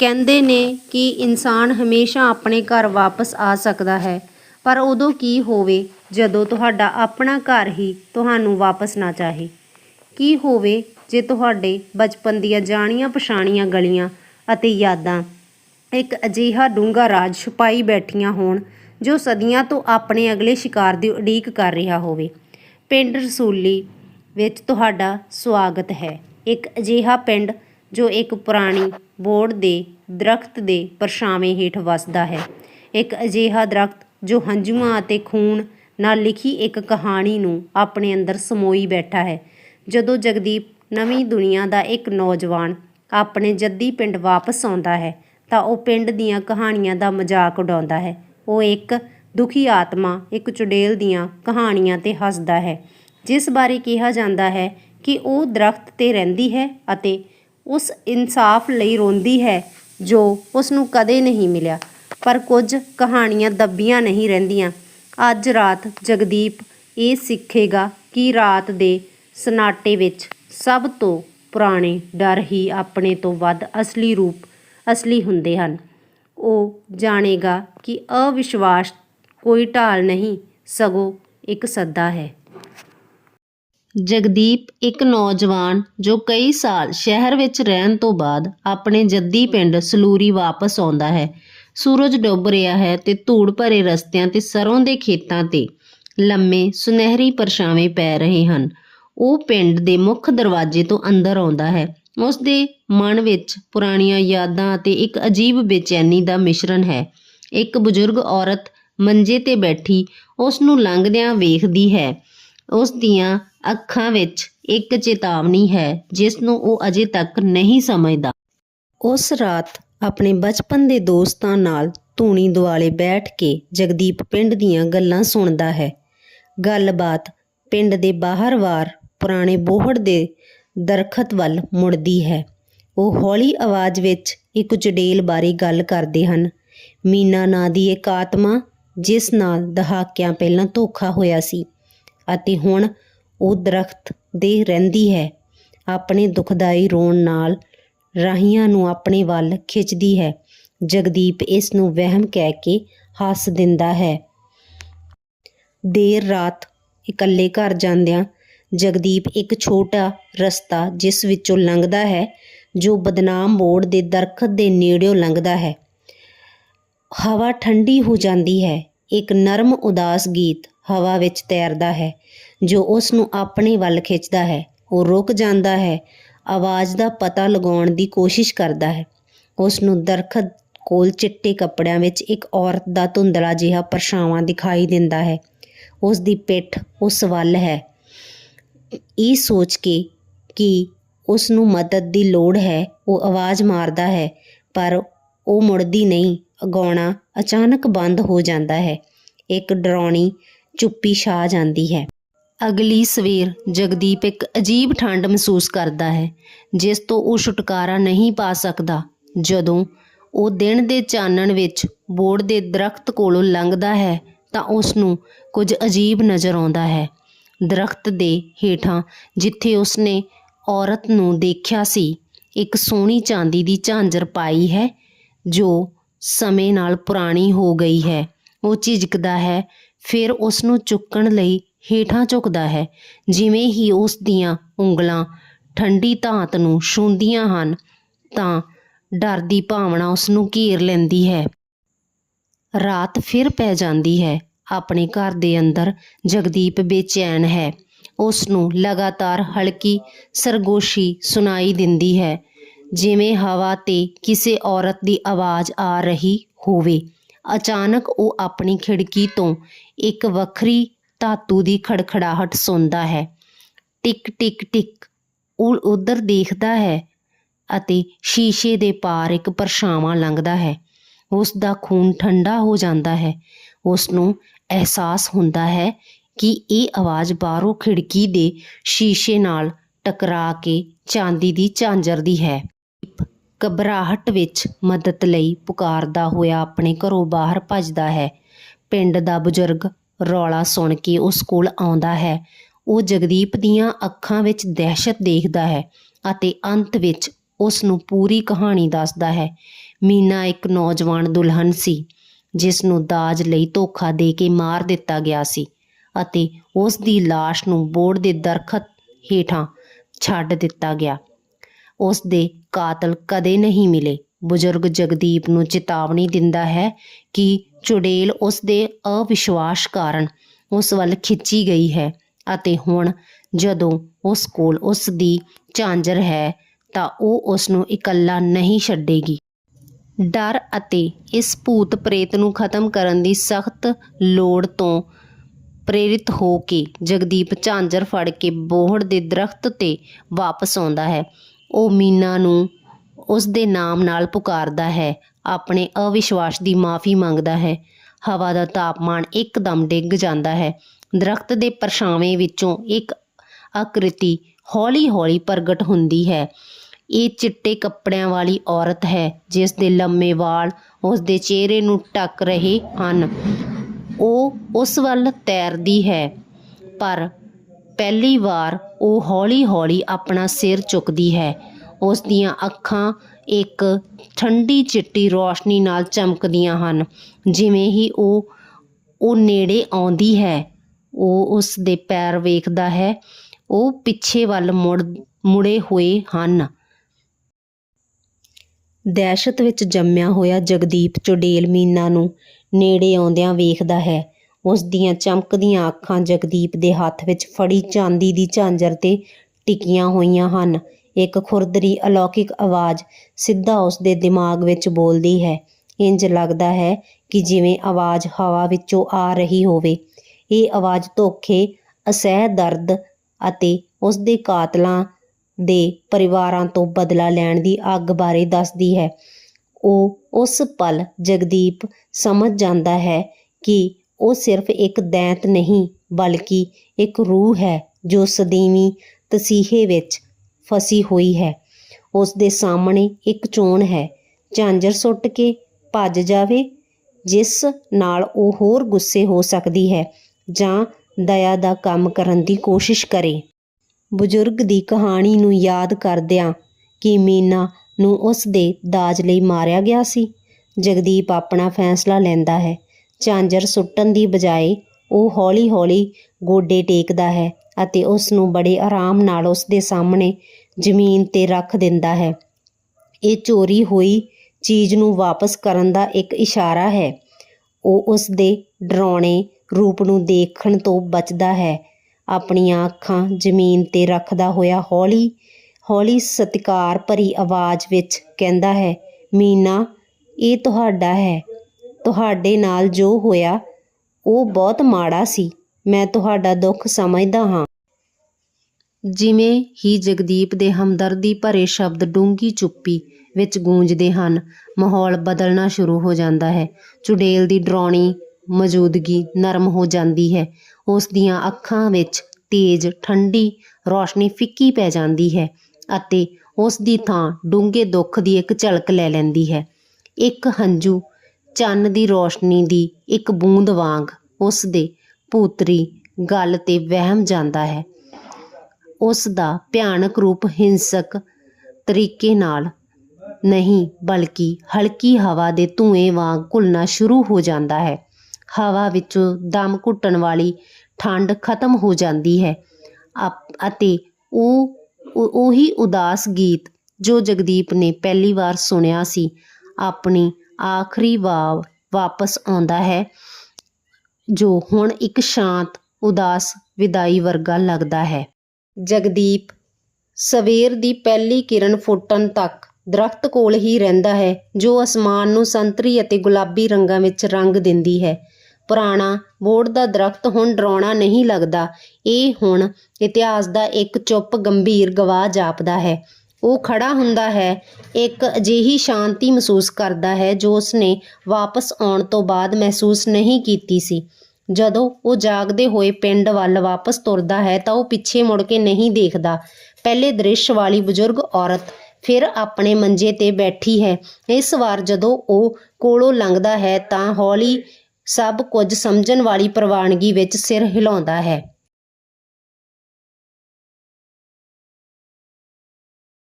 ਕਹਿੰਦੇ ਨੇ ਕਿ ਇਨਸਾਨ ਹਮੇਸ਼ਾ ਆਪਣੇ ਘਰ ਵਾਪਸ ਆ ਸਕਦਾ ਹੈ, ਪਰ ਉਦੋਂ ਕੀ ਹੋਵੇ ਜਦੋਂ ਤੁਹਾਡਾ ਆਪਣਾ ਘਰ ਹੀ ਤੁਹਾਨੂੰ ਵਾਪਸ ਨਾ ਚਾਹੇ? ਕੀ ਹੋਵੇ ਜੇ ਤੁਹਾਡੇ ਬਚਪਨ ਦੀਆਂ ਜਾਣੀਆਂ ਪਛਾਣੀਆਂ ਗਲੀਆਂ ਅਤੇ ਯਾਦਾਂ ਇੱਕ ਅਜਿਹਾ ਡੂੰਘਾ ਰਾਜ ਛੁਪਾਈ ਬੈਠੀਆਂ ਹੋਣ ਜੋ ਸਦੀਆਂ ਤੋਂ ਆਪਣੇ ਅਗਲੇ ਸ਼ਿਕਾਰ ਦੀ ਉਡੀਕ ਕਰ ਰਿਹਾ ਹੋਵੇ? ਪਿੰਡ ਰਸੂਲੀ ਵਿੱਚ ਤੁਹਾਡਾ ਸਵਾਗਤ ਹੈ। ਇੱਕ ਅਜਿਹਾ ਪਿੰਡ ਜੋ ਇੱਕ ਪੁਰਾਣੀ ਬੋੜ ਦੇ ਦਰਖਤ ਦੇ ਪਰਛਾਵੇਂ ਹੇਠ ਵਸਦਾ ਹੈ। ਇੱਕ ਅਜਿਹਾ ਦਰਖਤ ਜੋ ਹੰਝੂਆਂ ਅਤੇ ਖੂਨ ਨਾਲ ਲਿਖੀ ਇੱਕ ਕਹਾਣੀ ਨੂੰ ਆਪਣੇ ਅੰਦਰ ਸਮੋਈ ਬੈਠਾ ਹੈ। ਜਦੋਂ ਜਗਦੀਪ ਨਵੀਂ ਦੁਨੀਆ ਦਾ ਇੱਕ ਨੌਜਵਾਨ ਆਪਣੇ ਜੱਦੀ ਪਿੰਡ ਵਾਪਸ ਆਉਂਦਾ ਹੈ, ਤਾਂ ਉਹ ਪਿੰਡ ਦੀਆਂ ਕਹਾਣੀਆਂ ਦਾ ਮਜ਼ਾਕ ਉਡਾਉਂਦਾ ਹੈ। ਉਹ ਇੱਕ ਦੁਖੀ ਆਤਮਾ, ਇੱਕ ਚੁੜੇਲ ਦੀਆਂ ਕਹਾਣੀਆਂ ਤੇ ਹੱਸਦਾ ਹੈ, ਜਿਸ ਬਾਰੇ ਕਿਹਾ ਜਾਂਦਾ ਹੈ ਕਿ ਉਹ ਦਰਖਤ ਤੇ ਰਹਿੰਦੀ ਹੈ ਅਤੇ ਉਸ ਇਨਸਾਫ ਲਈ ਰੋਂਦੀ ਹੈ, ਜੋ ਉਸ ਨੂੰ ਕਦੇ ਨਹੀਂ ਮਿਲਿਆ। ਪਰ ਕੁਝ ਕਹਾਣੀਆਂ ਦੱਬੀਆਂ ਨਹੀਂ ਰਹਿੰਦੀਆਂ। ਅੱਜ ਰਾਤ ਜਗਦੀਪ ਇਹ ਸਿੱਖੇਗਾ ਕਿ ਰਾਤ ਦੇ ਸਨਾਟੇ ਵਿੱਚ ਸਭ ਤੋਂ ਪੁਰਾਣੇ ਡਰ ਹੀ ਆਪਣੇ ਤੋਂ ਵੱਧ ਅਸਲੀ ਰੂਪ, ਅਸਲੀ ਹੁੰਦੇ ਹਨ। ਉਹ ਜਾਣੇਗਾ ਕਿ ਅਵਿਸ਼ਵਾਸ ਕੋਈ ਢਾਲ ਨਹੀਂ, ਸਗੋਂ ਇੱਕ ਸੱਦਾ ਹੈ। ਜਗਦੀਪ ਇੱਕ ਨੌਜਵਾਨ ਜੋ ਕਈ ਸਾਲ ਸ਼ਹਿਰ ਵਿੱਚ ਰਹਿਣ ਤੋਂ ਬਾਅਦ ਆਪਣੇ ਜੱਦੀ ਪਿੰਡ ਸਲੂਰੀ ਵਾਪਸ ਆਉਂਦਾ ਹੈ। ਸੂਰਜ ਡੁੱਬ ਰਿਹਾ ਹੈ ਤੇ ਧੂੜ ਭਰੇ ਰਸਤਿਆਂ ਤੇ ਸਰੋਂ ਦੇ ਖੇਤਾਂ ਤੇ ਲੰਮੇ ਸੁਨਹਿਰੀ ਪਰਛਾਵੇਂ ਪੈ ਰਹੇ ਹਨ। ਉਹ ਪਿੰਡ ਦੇ ਮੁੱਖ ਦਰਵਾਜ਼ੇ ਤੋਂ ਅੰਦਰ ਆਉਂਦਾ ਹੈ। ਉਸ ਦੇ ਮਨ ਵਿੱਚ ਪੁਰਾਣੀਆਂ ਯਾਦਾਂ ਅਤੇ ਇੱਕ ਅਜੀਬ ਬੇਚੈਨੀ ਦਾ ਮਿਸ਼ਰਣ ਹੈ। ਇੱਕ ਬਜ਼ੁਰਗ ਔਰਤ ਮੰਜੇ ਤੇ ਬੈਠੀ ਉਸ ਨੂੰ ਲੰਘਦਿਆਂ ਵੇਖਦੀ ਹੈ। ਉਸ ਦੀਆਂ ਅੱਖਾਂ ਵਿੱਚ ਇੱਕ ਚੇਤਾਵਨੀ ਹੈ ਜਿਸ ਨੂੰ ਉਹ ਅਜੇ ਤੱਕ ਨਹੀਂ ਸਮਝਦਾ। ਉਸ ਰਾਤ ਆਪਣੇ ਬਚਪਨ ਦੇ ਦੋਸਤਾਂ ਨਾਲ ਧੂਣੀ ਦੁਆਲੇ ਬੈਠ ਕੇ ਜਗਦੀਪ ਪਿੰਡ ਦੀਆਂ ਗੱਲਾਂ ਸੁਣਦਾ ਹੈ। ਗੱਲਬਾਤ ਪਿੰਡ ਦੇ ਬਾਹਰਵਾਰ ਪੁਰਾਣੇ ਬੋਹੜ ਦੇ ਦਰਖਤ ਵੱਲ ਮੁੜਦੀ ਹੈ। ਉਹ ਹੌਲੀ ਆਵਾਜ਼ ਵਿੱਚ ਇੱਕ ਚੁੜੇਲ ਬਾਰੇ ਗੱਲ ਕਰਦੇ ਹਨ। ਮੀਨਾ ਨਾਂ ਦੀ ਇੱਕ ਆਤਮਾ ਜਿਸ ਨਾਲ ਦਹਾਕਿਆਂ ਪਹਿਲਾਂ ਧੋਖਾ ਹੋਇਆ ਸੀ ਅਤੇ ਹੁਣ ਉਹ ਦਰਖਤ ਦੇ ਰਹਿੰਦੀ ਹੈ। ਆਪਣੇ ਦੁਖਦਾਈ ਰੋਣ ਨਾਲ ਰਾਹੀਆਂ ਨੂੰ ਆਪਣੇ ਵੱਲ ਖਿੱਚਦੀ ਹੈ। ਜਗਦੀਪ ਇਸ ਨੂੰ ਵਹਿਮ ਕਹਿ ਕੇ ਹੱਸ ਦਿੰਦਾ ਹੈ। ਦੇਰ ਰਾਤ ਇਕੱਲੇ ਘਰ ਜਾਂਦਿਆਂ ਜਗਦੀਪ ਇੱਕ ਛੋਟਾ ਰਸਤਾ ਜਿਸ ਵਿੱਚੋਂ ਲੰਘਦਾ ਹੈ, ਜੋ ਬਦਨਾਮ ਬੋੜ ਦੇ ਦਰਖਤ ਦੇ ਨੇੜਿਓਂ ਲੰਘਦਾ ਹੈ। ਹਵਾ ਠੰਡੀ ਹੋ ਜਾਂਦੀ ਹੈ। ਇੱਕ ਨਰਮ ਉਦਾਸ ਗੀਤ ਹਵਾ ਵਿੱਚ ਤੈਰਦਾ ਹੈ। ਜੋ ਉਸ ਨੂੰ ਆਪਣੇ ਵੱਲ ਖਿੱਚਦਾ ਹੈ, ਉਹ ਰੁਕ ਜਾਂਦਾ ਹੈ, ਆਵਾਜ਼ ਦਾ ਪਤਾ ਲਗਾਉਣ ਦੀ ਕੋਸ਼ਿਸ਼ ਕਰਦਾ ਹੈ। ਉਸ ਨੂੰ ਦਰਖਤ ਕੋਲ ਚਿੱਟੇ ਕੱਪੜਿਆਂ ਵਿੱਚ ਇੱਕ ਔਰਤ ਦਾ ਧੁੰਦਲਾ ਜਿਹਾ ਪਰਛਾਵਾਂ ਦਿਖਾਈ ਦਿੰਦਾ ਹੈ। ਉਸ ਦੀ ਪਿੱਠ ਉਸ ਵੱਲ ਹੈ। ਇਹ ਸੋਚ ਕੇ ਕਿ ਉਸ ਨੂੰ ਮਦਦ ਦੀ ਲੋੜ ਹੈ, ਉਹ ਆਵਾਜ਼ ਮਾਰਦਾ ਹੈ, ਪਰ ਉਹ ਮੁੜਦੀ ਨਹੀਂ, ਅਗਾਉਣਾ ਅਚਾਨਕ ਬੰਦ ਹੋ ਜਾਂਦਾ ਹੈ। ਇੱਕ ਡਰਾਉਣੀ ਚੁੱਪੀ ਛਾ ਜਾਂਦੀ ਹੈ। ਅਗਲੀ ਸਵੇਰ ਜਗਦੀਪ ਇੱਕ ਅਜੀਬ ਠੰਡ ਮਹਿਸੂਸ ਕਰਦਾ ਹੈ, ਜਿਸ ਤੋਂ ਉਹ ਛੁਟਕਾਰਾ ਨਹੀਂ ਪਾ ਸਕਦਾ। ਜਦੋਂ ਉਹ ਦਿਨ ਦੇ ਚਾਨਣ ਵਿੱਚ ਬੋੜ ਦੇ ਦਰਖਤ ਕੋਲੋਂ ਲੰਘਦਾ ਹੈ, ਤਾਂ ਉਸ ਨੂੰ ਕੁਝ ਅਜੀਬ ਨਜ਼ਰ ਆਉਂਦਾ ਹੈ। ਦਰਖਤ ਦੇ ਹੇਠਾਂ ਜਿੱਥੇ ਉਸਨੇ ਔਰਤ ਨੂੰ ਦੇਖਿਆ ਸੀ, ਇੱਕ ਸੋਹਣੀ ਚਾਂਦੀ ਦੀ ਝਾਂਜਰ ਪਾਈ ਹੈ, ਜੋ ਸਮੇਂ ਨਾਲ ਪੁਰਾਣੀ ਹੋ ਗਈ ਹੈ। ਉਹ ਝਿਜਕਦਾ ਹੈ, ਫਿਰ ਉਸ ਨੂੰ ਚੁੱਕਣ ਲਈ ਹੇਠਾਂ ਝੁਕਦਾ ਹੈ। ਜਿਵੇਂ ਹੀ ਉਸ ਦੀਆਂ ਉਂਗਲਾਂ ਠੰਡੀ ਧਾਤ ਨੂੰ ਛੂੰਹਦੀਆਂ ਹਨ, ਤਾਂ ਡਰ ਦੀ ਭਾਵਨਾ ਉਸ ਨੂੰ ਘੇਰ ਲੈਂਦੀ ਹੈ। ਰਾਤ ਫਿਰ ਪੈ ਜਾਂਦੀ ਹੈ। ਆਪਣੇ ਘਰ ਦੇ ਅੰਦਰ ਜਗਦੀਪ ਬੇਚੈਨ ਹੈ। ਉਸ ਨੂੰ ਲਗਾਤਾਰ ਹਲਕੀ ਸਰਗੋਸ਼ੀ ਸੁਣਾਈ ਦਿੰਦੀ ਹੈ, ਜਿਵੇਂ ਹਵਾ ਤੇ ਕਿਸੇ ਔਰਤ ਦੀ ਆਵਾਜ਼ ਆ ਰਹੀ ਹੋਵੇ। ਅਚਾਨਕ ਉਹ ਆਪਣੀ ਖਿੜਕੀ ਤੋਂ ਇੱਕ ਵੱਖਰੀ ਧਾਤੂ ਦੀ ਖੜਖੜਾਹਟ ਸੁਣਦਾ ਹੈ। ਟਿਕ ਟਿਕ ਟਿਕ। ਉਹ ਉਧਰ ਦੇਖਦਾ ਹੈ ਅਤੇ ਸ਼ੀਸ਼ੇ ਦੇ ਪਾਰ ਇੱਕ ਪਰਛਾਵਾਂ ਲੰਘਦਾ ਹੈ। ਉਸ ਦਾ ਖੂਨ ਠੰਡਾ ਹੋ ਜਾਂਦਾ ਹੈ। ਉਸ ਨੂੰ ਅਹਿਸਾਸ ਹੁੰਦਾ ਹੈ ਕਿ ਇਹ ਆਵਾਜ਼ ਬਾਹਰੋਂ ਖਿੜਕੀ ਦੇ ਸ਼ੀਸ਼ੇ ਨਾਲ ਟਕਰਾ ਕੇ ਚਾਂਦੀ ਦੀ ਝਾਂਜਰ ਦੀ ਹੈ। ਘਬਰਾਹਟ ਵਿੱਚ ਮਦਦ ਲਈ ਪੁਕਾਰਦਾ ਹੋਇਆ ਆਪਣੇ ਘਰੋਂ ਬਾਹਰ ਭੱਜਦਾ ਹੈ। ਪਿੰਡ ਦਾ ਬਜ਼ੁਰਗ ਰੌਲਾ ਸੁਣ ਕੇ ਉਸ ਕੋਲ ਆਉਂਦਾ ਹੈ। ਉਹ ਜਗਦੀਪ ਦੀਆਂ ਅੱਖਾਂ ਵਿੱਚ ਦਹਿਸ਼ਤ ਦੇਖਦਾ ਹੈ ਅਤੇ ਅੰਤ ਵਿੱਚ ਉਸ ਨੂੰ ਪੂਰੀ ਕਹਾਣੀ ਦੱਸਦਾ ਹੈ। ਮੀਨਾ ਇੱਕ ਨੌਜਵਾਨ ਦੁਲਹਨ ਸੀ, ਜਿਸ ਨੂੰ ਦਾਜ ਲਈ ਧੋਖਾ ਦੇ ਕੇ ਮਾਰ ਦਿੱਤਾ ਗਿਆ ਸੀ ਅਤੇ ਉਸ ਦੀ ਲਾਸ਼ ਨੂੰ ਬੋਰਡ ਦੇ ਦਰਖਤ ਹੇਠਾਂ ਛੱਡ ਦਿੱਤਾ ਗਿਆ। ਉਸ ਦੇ ਕਾਤਲ ਕਦੇ ਨਹੀਂ ਮਿਲੇ। ਬਜ਼ੁਰਗ ਜਗਦੀਪ ਨੂੰ ਚੇਤਾਵਨੀ ਦਿੰਦਾ ਹੈ ਕਿ ਚੁੜੇਲ ਉਸ ਦੇ ਅਵਿਸ਼ਵਾਸ ਕਾਰਨ ਉਸ ਵੱਲ ਖਿੱਚੀ ਗਈ ਹੈ ਅਤੇ ਹੁਣ ਜਦੋਂ ਉਸ ਕੋਲ ਉਸ ਦੀ ਝਾਂਜਰ ਹੈ ਤਾਂ ਉਹ ਉਸ ਨੂੰ ਇਕੱਲਾ ਨਹੀਂ ਛੱਡੇਗੀ। ਡਰ ਅਤੇ ਇਸ ਭੂਤ ਪ੍ਰੇਤ ਨੂੰ ਖਤਮ ਕਰਨ ਦੀ ਸਖਤ ਲੋੜ ਤੋਂ ਪ੍ਰੇਰਿਤ ਹੋ ਕੇ ਜਗਦੀਪ ਝਾਂਜਰ ਫੜ ਕੇ ਬੋਹੜ ਦੇ ਦਰਖਤ ਤੇ ਵਾਪਸ ਆਉਂਦਾ ਹੈ। ਉਹ ਮੀਨਾ ਨੂੰ ਉਸ ਦੇ ਨਾਮ ਨਾਲ ਪੁਕਾਰਦਾ ਹੈ ਆਪਣੇ ਅਵਿਸ਼ਵਾਸ ਦੀ ਮਾਫੀ ਮੰਗਦਾ ਹੈ। ਹਵਾ ਦਾ ਤਾਪਮਾਨ ਇੱਕਦਮ ਡਿੱਗ ਜਾਂਦਾ ਹੈ। ਦਰਖਤ ਦੇ ਪਰਛਾਵੇਂ ਵਿੱਚੋਂ ਇੱਕ ਆਕ੍ਰਿਤੀ ਹੌਲੀ-ਹੌਲੀ ਪ੍ਰਗਟ ਹੁੰਦੀ ਹੈ। ਇਹ ਚਿੱਟੇ ਕੱਪੜਿਆਂ ਵਾਲੀ ਔਰਤ ਹੈ, ਜਿਸ ਦੇ ਲੰਮੇ ਵਾਲ ਉਸ ਦੇ ਚਿਹਰੇ ਨੂੰ ਢੱਕ ਰਹੇ ਹਨ। ਉਹ ਉਸ ਵੱਲ ਤੈਰਦੀ ਹੈ, ਪਰ ਪਹਿਲੀ ਵਾਰ ਉਹ ਹੌਲੀ-ਹੌਲੀ ਆਪਣਾ ਸਿਰ ਚੁੱਕਦੀ ਹੈ। ਉਸ ਦੀਆਂ ਅੱਖਾਂ ਇੱਕ ਠੰਡੀ ਚਿੱਟੀ ਰੋਸ਼ਨੀ ਨਾਲ ਚਮਕਦੀਆਂ ਹਨ। ਜਿਵੇਂ ਹੀ ਉਹ ਉਹ ਨੇੜੇ ਆਉਂਦੀ ਹੈ, ਉਹ ਉਸ ਦੇ ਪੈਰ ਵੇਖਦਾ ਹੈ। ਉਹ ਪਿੱਛੇ ਵੱਲ ਮੁੜ, ਮੁੜੇ ਹੋਏ ਹਨ। ਦਹਿਸ਼ਤ ਵਿੱਚ ਜੰਮਿਆ ਹੋਇਆ ਜਗਦੀਪ ਚੁੜੇਲ ਮੀਨਾ ਨੂੰ ਨੇੜੇ ਆਉਂਦਿਆਂ ਵੇਖਦਾ ਹੈ। ਉਸ ਦੀਆਂ ਚਮਕਦੀਆਂ ਅੱਖਾਂ ਜਗਦੀਪ ਦੇ ਹੱਥ ਵਿੱਚ ਫੜੀ ਚਾਂਦੀ ਦੀ ਝਾਂਜਰ ਤੇ ਟਿਕੀਆਂ ਹੋਈਆਂ ਹਨ। ਇੱਕ ਖੁਰਦਰੀ ਅਲੌਕਿਕ ਆਵਾਜ਼ ਸਿੱਧਾ ਉਸ ਦੇ ਦਿਮਾਗ ਵਿੱਚ ਬੋਲਦੀ ਹੈ। ਇੰਜ ਲੱਗਦਾ ਹੈ ਕਿ ਜਿਵੇਂ ਆਵਾਜ਼ ਹਵਾ ਵਿੱਚੋਂ ਆ ਰਹੀ ਹੋਵੇ। ਇਹ ਆਵਾਜ਼ ਧੋਖੇ, ਅਸਹਿ ਦਰਦ ਅਤੇ ਉਸ ਦੇ ਕਾਤਲਾਂ ਦੇ ਪਰਿਵਾਰਾਂ ਤੋਂ ਬਦਲਾ ਲੈਣ ਦੀ ਅੱਗ ਬਾਰੇ ਦੱਸਦੀ ਹੈ। ਉਹ ਉਸ ਪਲ ਜਗਦੀਪ ਸਮਝ ਜਾਂਦਾ ਹੈ ਕਿ ਉਹ ਸਿਰਫ ਇੱਕ ਦੈਂਤ ਨਹੀਂ, ਬਲਕਿ ਇੱਕ ਰੂਹ ਹੈ ਜੋ ਸਦੀਵੀ ਤਸੀਹੇ ਵਿੱਚ ਫਸੀ ਹੋਈ ਹੈ। ਉਸ ਦੇ ਸਾਹਮਣੇ ਇੱਕ ਚੋਣ ਹੈ। ਝਾਂਜਰ ਸੁੱਟ ਕੇ ਭੱਜ ਜਾਵੇ, ਜਿਸ ਨਾਲ ਉਹ ਹੋਰ ਗੁੱਸੇ ਹੋ ਸਕਦੀ ਹੈ ਜਾਂ ਦਇਆ ਦਾ ਕੰਮ ਕਰਨ ਦੀ ਕੋਸ਼ਿਸ਼ ਕਰੇ। ਬਜ਼ੁਰਗ ਦੀ ਕਹਾਣੀ ਨੂੰ ਯਾਦ ਕਰਦਿਆਂ ਕਿ ਮੀਨਾ ਨੂੰ ਉਸ ਦੇ ਦਾਜ ਲਈ ਮਾਰਿਆ ਗਿਆ ਸੀ, ਜਗਦੀਪ ਆਪਣਾ ਫੈਸਲਾ ਲੈਂਦਾ ਹੈ। ਝਾਂਜਰ ਸੁੱਟਣ ਦੀ ਬਜਾਏ ਉਹ ਹੌਲੀ-ਹੌਲੀ ਗੋਡੇ ਟੇਕਦਾ ਹੈ ਅਤੇ ਉਸ ਨੂੰ ਬੜੇ ਆਰਾਮ ਨਾਲ ਉਸ ਦੇ ਸਾਹਮਣੇ ਜ਼ਮੀਨ ਤੇ ਰੱਖ ਦਿੰਦਾ ਹੈ। ਇਹ ਚੋਰੀ ਹੋਈ ਚੀਜ਼ ਨੂੰ ਵਾਪਸ ਕਰਨ ਦਾ ਇੱਕ ਇਸ਼ਾਰਾ ਹੈ। ਉਹ ਉਸ ਦੇ ਡਰਾਉਣੇ ਰੂਪ ਨੂੰ ਦੇਖਣ ਤੋਂ ਬਚਦਾ ਹੈ। ਆਪਣੀਆਂ ਅੱਖਾਂ ਜ਼ਮੀਨ ਤੇ ਰੱਖਦਾ ਹੋਇਆ ਹੌਲੀ ਹੌਲੀ ਸਤਿਕਾਰ ਭਰੀ ਆਵਾਜ਼ ਵਿੱਚ ਕਹਿੰਦਾ ਹੈ, ਮੀਨਾ, ਇਹ ਤੁਹਾਡਾ ਹੈ। ਤੁਹਾਡੇ ਨਾਲ ਜੋ ਹੋਇਆ, ਉਹ ਬਹੁਤ ਮਾੜਾ ਸੀ। ਮੈਂ ਤੁਹਾਡਾ ਦੁੱਖ ਸਮਝਦਾ ਹਾਂ। ਜਿਵੇਂ ਹੀ ਜਗਦੀਪ ਦੇ ਹਮਦਰਦੀ ਭਰੇ ਸ਼ਬਦ ਡੂੰਗੀ ਚੁੱਪੀ ਵਿੱਚ ਗੂੰਜਦੇ ਹਨ, ਮਾਹੌਲ ਬਦਲਣਾ ਸ਼ੁਰੂ ਹੋ ਜਾਂਦਾ ਹੈ। ਚੁੜੇਲ ਦੀ ਡਰਾਉਣੀ ਮੌਜੂਦਗੀ ਨਰਮ ਹੋ ਜਾਂਦੀ ਹੈ। ਉਸ ਦੀਆਂ ਅੱਖਾਂ ਵਿੱਚ ਤੇਜ਼, ਠੰਡੀ ਰੋਸ਼ਨੀ ਫਿੱਕੀ ਪੈ ਜਾਂਦੀ ਹੈ ਅਤੇ ਉਸ ਦੀ ਥਾਂ ਡੂੰਘੇ ਦੁੱਖ ਦੀ ਇੱਕ ਝਲਕ ਲੈ ਲੈਂਦੀ ਹੈ। ਇੱਕ ਹੰਝੂ ਚੰਨ ਦੀ ਰੋਸ਼ਨੀ ਦੀ ਇੱਕ ਬੂੰਦ ਵਾਂਗ ਉਸ ਦੇ ਭੂਤਰੀ ਗੱਲ ਤੇ ਵਹਿਮ ਜਾਂਦਾ ਹੈ। ਉਸ ਦਾ ਭਿਆਨਕ ਰੂਪ ਹਿੰਸਕ ਤਰੀਕੇ ਨਾਲ ਨਹੀਂ, ਬਲਕਿ ਹਲਕੀ ਹਵਾ ਦੇ ਧੂਏ ਵਾਂਗ ਘੁਲਣਾ ਸ਼ੁਰੂ ਹੋ ਜਾਂਦਾ ਹੈ। ਹਵਾ ਵਿੱਚੋਂ ਦਮ ਘੁੱਟਣ ਵਾਲੀ ਠੰਡ ਖਤਮ ਹੋ ਜਾਂਦੀ ਹੈ। ਅਪ- ਅਤੇ ਉਹ, ਉਹ- ਉਹੀ ਉਦਾਸ ਗੀਤ ਜੋ ਜਗਦੀਪ ਨੇ ਪਹਿਲੀ ਵਾਰ ਸੁਣਿਆ ਸੀ, ਆਪਣੀ ਆਖਰੀ ਵਾਰ ਵਾਪਸ ਆਉਂਦਾ ਹੈ। ਜੋ ਹੁਣ ਇੱਕ ਸ਼ਾਂਤ, ਉਦਾਸ ਵਿਦਾਈ ਵਰਗਾ ਲੱਗਦਾ ਹੈ। ਜਗਦੀਪ, ਸਵੇਰ ਦੀ ਪਹਿਲੀ ਕਿਰਨ ਫੁੱਟਣ ਤੱਕ ਦਰਖਤ ਕੋਲ ਹੀ ਰਹਿੰਦਾ ਹੈ, ਜੋ ਅਸਮਾਨ ਨੂੰ ਸੰਤਰੀ ਅਤੇ ਗੁਲਾਬੀ ਰੰਗਾਂ ਵਿੱਚ ਰੰਗ ਦਿੰਦੀ ਹੈ। ਪੁਰਾਣਾ ਬੋਰਡ ਦਾ ਦਰਖਤ ਹੁਣ ਡਰਾਉਣਾ ਨਹੀਂ ਲੱਗਦਾ। ਇਹ ਹੁਣ ਇਤਿਹਾਸ ਦਾ ਇੱਕ ਚੁੱਪ, ਗੰਭੀਰ ਗਵਾਹ ਜਾਪਦਾ ਹੈ। ਉਹ ਖੜਾ ਹੁੰਦਾ ਹੈ, ਇੱਕ ਅਜਿਹੀ ਸ਼ਾਂਤੀ ਮਹਿਸੂਸ ਕਰਦਾ ਹੈ ਜੋ ਉਸਨੇ ਵਾਪਸ ਆਉਣ ਤੋਂ ਬਾਅਦ ਮਹਿਸੂਸ ਨਹੀਂ ਕੀਤੀ ਸੀ। ਜਦੋਂ ਉਹ ਜਾਗਦੇ ਹੋਏ ਪਿੰਡ ਵੱਲ ਵਾਪਸ ਤੁਰਦਾ ਹੈ ਤਾਂ ਉਹ ਪਿੱਛੇ ਮੁੜ ਕੇ ਨਹੀਂ ਦੇਖਦਾ। ਪਹਿਲੇ ਦ੍ਰਿਸ਼ ਵਾਲੀ ਬਜ਼ੁਰਗ ਔਰਤ ਫਿਰ ਆਪਣੇ ਮੰਜੇ ਤੇ ਬੈਠੀ ਹੈ। ਇਸ ਵਾਰ ਜਦੋਂ ਉਹ ਕੋਲੋਂ ਲੰਘਦਾ ਹੈ ਤਾਂ ਹੌਲੀ ਸਭ ਕੁਝ ਸਮਝਣ ਵਾਲੀ ਪ੍ਰਵਾਨਗੀ ਵਿੱਚ ਸਿਰ ਹਿਲਾਉਂਦਾ ਹੈ।